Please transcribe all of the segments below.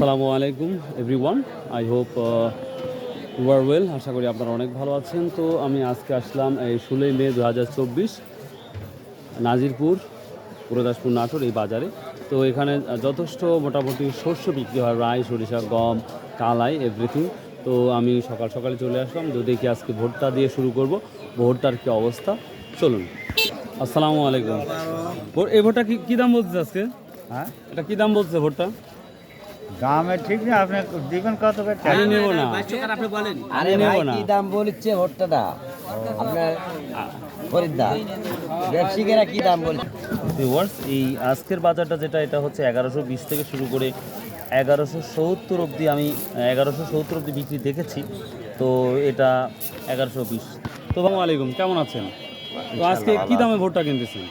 আসসালামু আলাইকুম everyone I hope you are well আশা করি আপনারা অনেক ভালো আছেন। তো আমি আজকে আসলাম এই ষোলোই মে দু হাজার চব্বিশ নাজিরপুর পুরদাসপুর নাটোর এই বাজারে। তো এখানে যথেষ্ট মোটামুটি শস্য বিক্রি হয় রাই সরিষা গম কালাই এভরিথিং তো আমি সকাল সকালে চলে আসলাম। তো দেখি আজকে ভোটটা দিয়ে শুরু করব ভোটটার কি অবস্থা? চলুন। আসসালামু আলাইকুম। এই ভোটটা কি কী দাম বলছে আজকে? হ্যাঁ? এটা কী দাম বলছে ভোটটা দামে ঠিক না আপনি দিবেন কত করে? আমি নেব না। আরে নেব ভাই না। কি দাম বলছে ভোটটা আপনার খরিদ্দার ব্যবসায়ীরা কি দাম বলছে? ভিউয়ার্স এই আজকের বাজারটা যেটা এটা হচ্ছে এগারোশো বিশ থেকে শুরু করে এগারোশো সত্তর অবধি আমি এগারোশো সত্তর অবধি বিক্রি দেখেছি। তো এটা এগারোশো বিশ। তো আসসালামু আলাইকুম কেমন আছেন? তো আজকে কি দামে ভোটটা কিনতেছেন?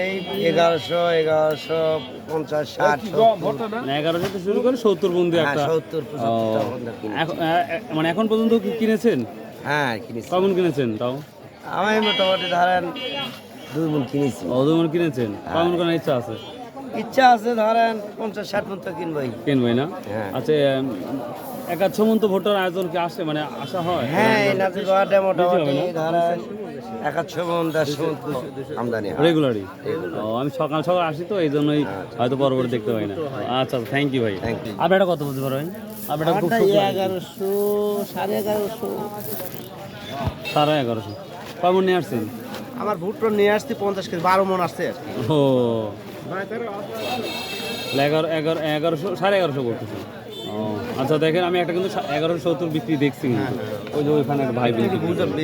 এই এগারোশো এগারোশো পঞ্চাশ ষাট মানে এগারোশো থেকে শুরু করে সত্তর বন্ধু একটা। হ্যাঁ, সত্তর পর্যন্ত মানে এখন পর্যন্ত কি কিনেছেন? হ্যাঁ কিনেছি। কখন কিনেছেন তাও? আমি মোটামুটি ধরেন দুই মন কিনেছি। অধমন কিনেছেন? কখন করার ইচ্ছা আছে? ইচ্ছা আছে ধরেন পঞ্চাশ ষাট মন তো কিনবই। কিনবই না? হ্যাঁ। আচ্ছা একাচ্ছ মন তো ভোটার আয়োজন কি আসে? মানে আসা হয়? হ্যাঁ এই নাচি গোয়াটা মোটামুটি ধরেন একাশো মন দেড়শো আমদানি রেগুলারই ও আমি সকাল সকাল আসি তো এই জন্যই হয়তো পরবর্তী দেখতে পাই না। আচ্ছা থ্যাংক ইউ ভাই। থ্যাংক ইউ আপনার এটা কত বলতে পারবেন? আপনার এটা খুব। এগারোশো সাড়ে এগারোশো। সাড়ে এগারোশো। কমন নিয়ে আসছেন? আমার ভুট্টো নিয়ে আসছি পঞ্চাশ কেজি বারো মন আসছে। ও। এগারো এগারো এগারোশো সাড়ে এগারোশো বলতেছে ও আচ্ছা দেখেন আমি একটা কিন্তু এগারোশো সত্তর বিক্রি দেখছি ওই যে ওইখানে একটা ভাই।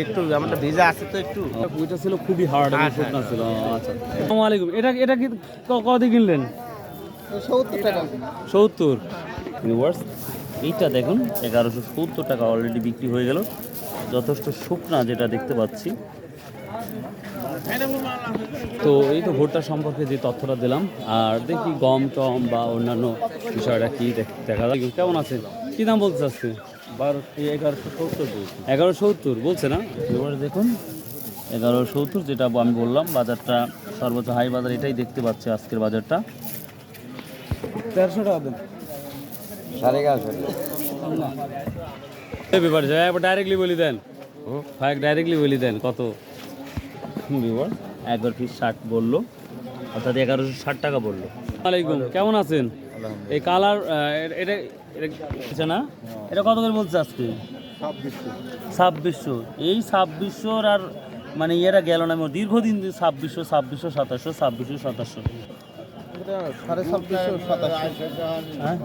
একটু আমারটা ভিজা আছে তো একটু। ওইটা ছিল খুবই হার্ড শুকনা ছিল। আচ্ছা। আসসালামু আলাইকুম। এটা এটা কি কত কিনলেন? সত্তর টাকা। সত্তর। ভিউয়ার্স এইটা দেখুন এগারোশো সত্তর টাকা অলরেডি বিক্রি হয়ে গেল। যথেষ্ট শুকনা যেটা দেখতে পাচ্ছি। তো এই তো ভোটটা সম্পর্কে যে তথ্যটা দিলাম আর দেখি গম টম বা অন্যান্য বিষয়টা কি দেখ- দেখা যায় কেমন আছে? কী দাম বলতে চাচ্ছে বারো এগারোশো সত্তর এগারো সত্তর বলছে না? এবারে দেখুন এগারো সত্তর যেটা আমি বললাম বাজারটা সর্বোচ্চ হাই বাজার এটাই দেখতে পাচ্ছি আজকের বাজারটা। তেরোশো টাকা দেন। সাড়ে এগারোশো। ব্যাপারে একবার ডাইরেক্টলি বলি দেন। ভাই ডাইরেক্টলি বলি দেন কত? ভিউয়ার্স এগারো পিস ষাট বলল অর্থাৎ এগারোশো ষাট টাকা বলল। আলাইকুম কেমন আছেন? এই কালার এটা এটা এটা না? এটা কত করে বলছে আজকে? ছাব্বিশশো। এই ছাব্বিশশোর আর মানে ইয়েরা গেল না আমার দীর্ঘদিন ছাব্বিশশো ছাব্বিশশো সাতাশশো ছাব্বিশশো সাতাশশো। সাড়ে হ্যাঁ?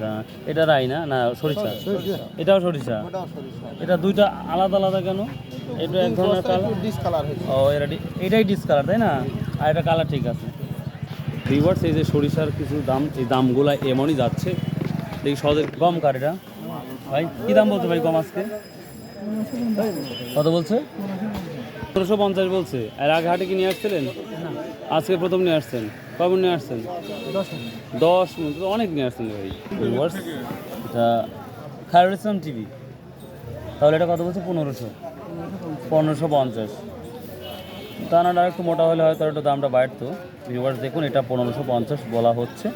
হ্যাঁ। এটা রাই না না সরিষা এটাও সরিষা। এটা দুইটা আলাদা আলাদা কেন? এটা এক ধরনের কালার ডিসকালার হয়েছে। ও এটা ডি- এটাই ডিসকালার তাই না? আর এটা কালার ঠিক আছে। রিভার্স এই যে সরিষার কিছু দাম এই দামগুলো এমনই যাচ্ছে। দেখি সহজে গম কার এটা? ভাই কি দাম বলছে ভাই গম আজকে? কত বলছে? পনেরোশো পঞ্চাশ বলছে। আর আগে হাটে কি নিয়ে আসছিলেন? আজকে প্রথম নিয়ে আসছেন। কখন নিয়ে আসছেন? দশ মিনিট অনেক নিয়ে আসছেন ভাই। ভিউয়ার্স এটা খায়রুল ইসলাম টিভি তাহলে এটা কত বলছে? পনেরোশো। পনেরোশো পঞ্চাশ। দানাটা একটু মোটা হলে হয়তো একটু দামটা বাড়তো। ভিউয়ার্স দেখুন এটা পনেরোশো পঞ্চাশ বলা হচ্ছে।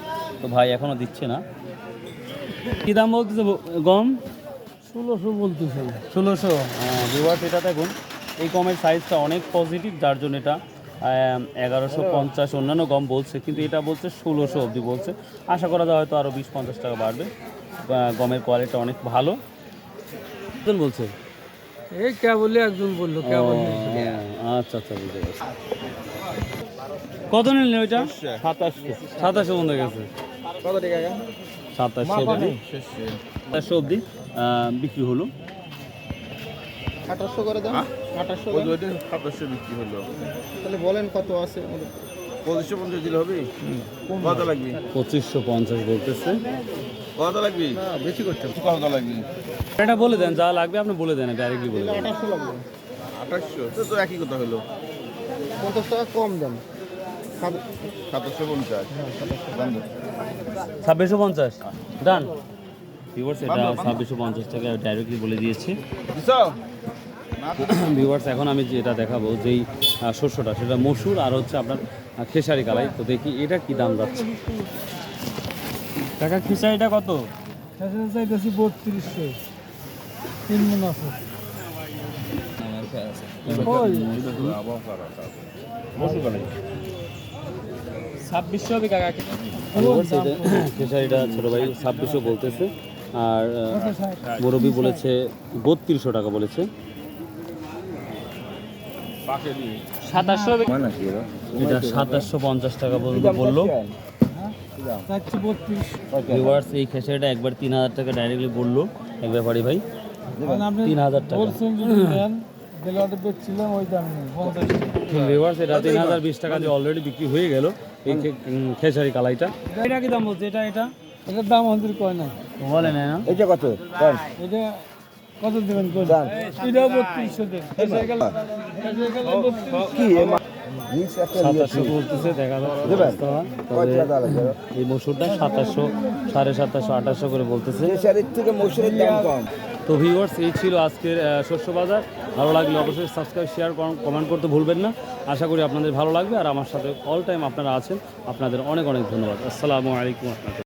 তো ভাই এখনও দিচ্ছে না। কি দাম বলতেছে গম? ষোলোশো বলতেছে। ষোলোশো। ভিউয়ার্স এটা দেখুন এই গমের সাইজটা অনেক পজিটিভ যার জন্য এটা এগারোশো পঞ্চাশ অন্যান্য গম বলছে। কিন্তু এটা বলছে ষোলোশো অবধি বলছে। আশা করা যায় হয়তো আরও বিশ পঞ্চাশ টাকা বাড়বে। গমের কোয়ালিটি অনেক ভালো। বলছে এই কে বললে একজন বলল ও, আচ্ছা আচ্ছা বুঝতে পারছি। কত নিলেন ওইটা? সাতাশশো। সাতাশশো। বন্ধ গেছে। কত টাকা? সাতাশশো অবধি। সাতাশশো অবধি বিক্রি হলো। আঠাশশো করে দাম আঠাশশো ওই ওইটা সাতাশশো বিক্রি হলো। তাহলে বলেন কত আছে পঁচিশশো পঞ্চাশ দিলে হবে? কত লাগবে? পঁচিশশো পঞ্চাশ বলতেছে। কত লাগবে? বেশি করতে কত লাগবে? এটা বলে দেন যা লাগবে আপনি বলে দেন ডাইরেক্টলি বলে দেন। আঠাশশো লাগবে। আঠাশশো? তো তো একই কথা হলো। পঞ্চাশ টাকা কম সাতাশশো পঞ্চাশ। ছাব্বিশশো পঞ্চাশ। ডান ভিউয়ার্স এটা ছাব্বিশশো পঞ্চাশ টাকা ডাইরেক্টলি বলে দিয়েছে। দিছো? ভিউয়ার্স এখন আমি যেটা দেখাবো যেই শস্যটা সেটা মসুর আর হচ্ছে আপনার খেসারি কালাই। তো দেখি এটা কি দাম যাচ্ছে। কাকা কত? চাইতেছি বত্রিশশো। তিন মন আছে। ছাব্বিশশো হবে কাকা ভিউয়ার্স এটা ভাই ছাব্বিশশো বলতেছে। আর আহ, মুরব্বি বলেছে বত্রিশশো টাকা বলেছে। সাতাশশো মানে এটা সাতাশশো পঞ্চাশ টাকা পর্যন্ত বলল। ভিউয়ার্স এই খেসারিটা একবার তিন হাজার টাকা ডাইরেক্টলি বলল এক ব্যাপারী ভাই। তিন হাজার টাকা। ভিউয়ার্স এটা তিন হাজার বিশ টাকা দিয়ে অলরেডি বিক্রি হয়ে গেল এই খেসারি কালাইটা। এটা কি দাম বলছে? এটা এটা? এটার দাম আমাদের কয় না বলে না? এটা কত? এটা কত দেবেন বত্রিশশো কি? সাতাশশো বলতেছে দেখা? এই মসুরটা সাতাশশো সাড়ে সাতাশশো আঠাশশো করে বলতেছে। থেকে মসুরের দাম কম। তো ভিউয়ার্স এই ছিল আজকের শস্য বাজার। ভালো লাগলে অবশ্যই সাবস্ক্রাইব শেয়ার কমেন্ট করতে ভুলবেন না। আশা করি আপনাদের ভালো লাগবে। আর আমার সাথে অল টাইম আপনারা আছেন। আপনাদের অনেক অনেক ধন্যবাদ। আসসালামু আলাইকুম আপনাদের